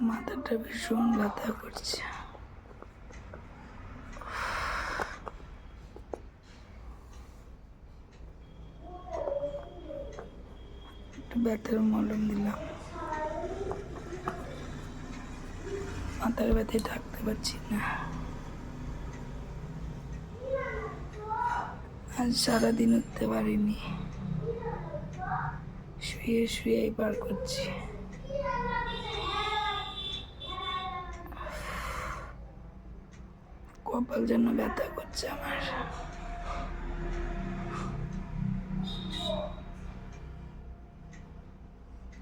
মাথাটা ভীষণ ব্যথা করছে। ব্যথার মলম দিলাম। মাথার ব্যথায় থাকতে পারছি না। আজ সারাদিন উঠতে পারিনি। শুয়ে শুয়েই পার করছি। কপাল যেন ব্যথা করছে আমার।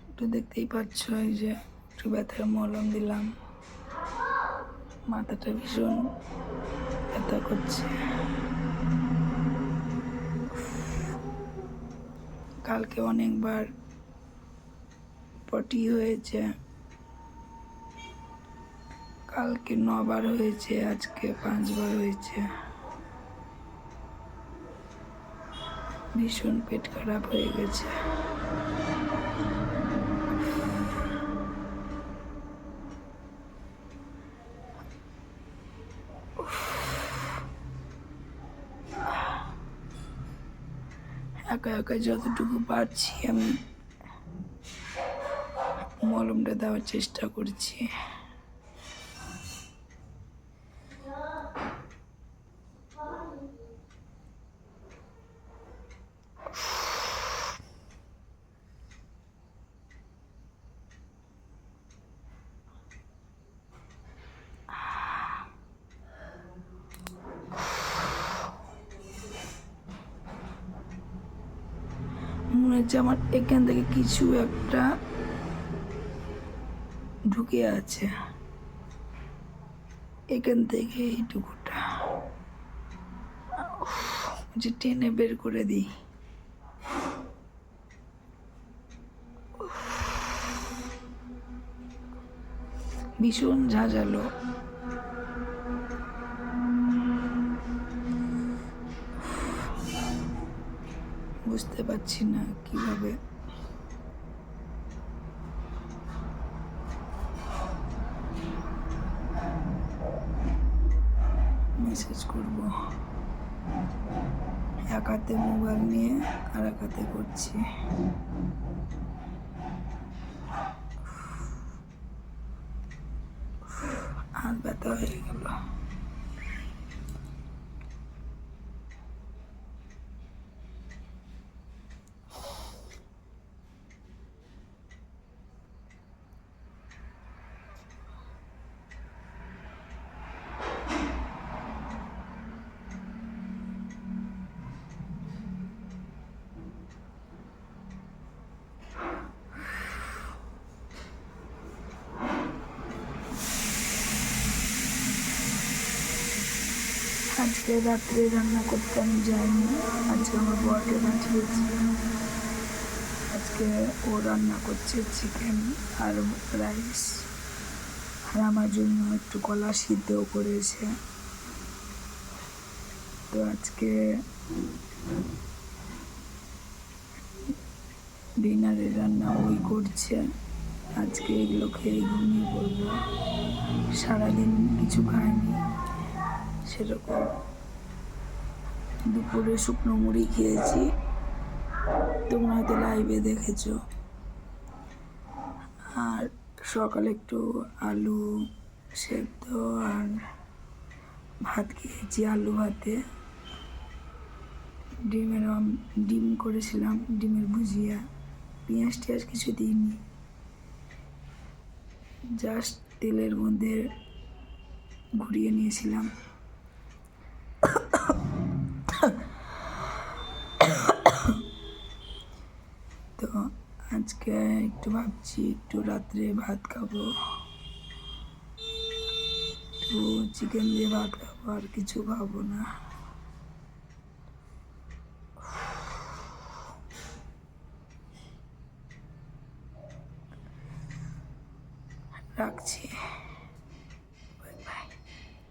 একটু দেখতেই পাচ্ছ এই যে, একটু ব্যথার মলম দিলাম। মাথাটা ভীষণ ব্যথা করছে। কালকে অনেকবার পটি হয়েছে। কালকে নবার হয়েছে, আজকে পাঁচবার হয়েছে। ভীষণ পেট খারাপ হয়ে গেছে। একা একা যতটুকু পারছি, আমি মলমটা দেওয়ার চেষ্টা করছি। হচ্ছে আমার এখান থেকে কিছু একটা ঢুকে আছে। এখান থেকে এইটুকুটা। যে টেনে বের করে দিই। ভীষণ ঝাঁঝালো। বুঝতে পারছি না কীভাবে। মেসেজ করব। এক হাতে মোবাইল নিয়ে আর এক হাতে করছি হাত ব্যথা হয়ে গেল আজকে রাত্রে রান্না করতে আমি যাইনি। আজকে আমার বরকে পাঠিয়েছি। আজকে ও রান্না করছে চিকেন আর রাইস আর আমার জন্য একটু কলা সিদ্ধও করেছে। তো আজকে ডিনারের রান্না ওই করছে। আজকে এগুলো খেয়ে ঘুমিয়ে পড়ব। সারাদিন কিছু খাইনি। সেরকম। দুপুরে শুকনো মুড়ি খেয়েছি। তোমরা হয়তো লাইভে দেখেছ। আর সকালে একটু আলু সেদ্ধ আর ভাত খেয়েছি, আলু ভাতে। ডিমের ডিম করেছিলাম, ডিমের ভুজিয়া। পেঁয়াজ টিয়াজ কিছু দিইনি। জাস্ট তেলের মধ্যে ঘুরিয়ে নিয়েছিলাম তো আজকে একটু ভাবছি, একটু রাত্রে ভাত খাব। একটু চিকেন দিয়ে ভাত খাব, আর কিছু খাব না। রাখছি।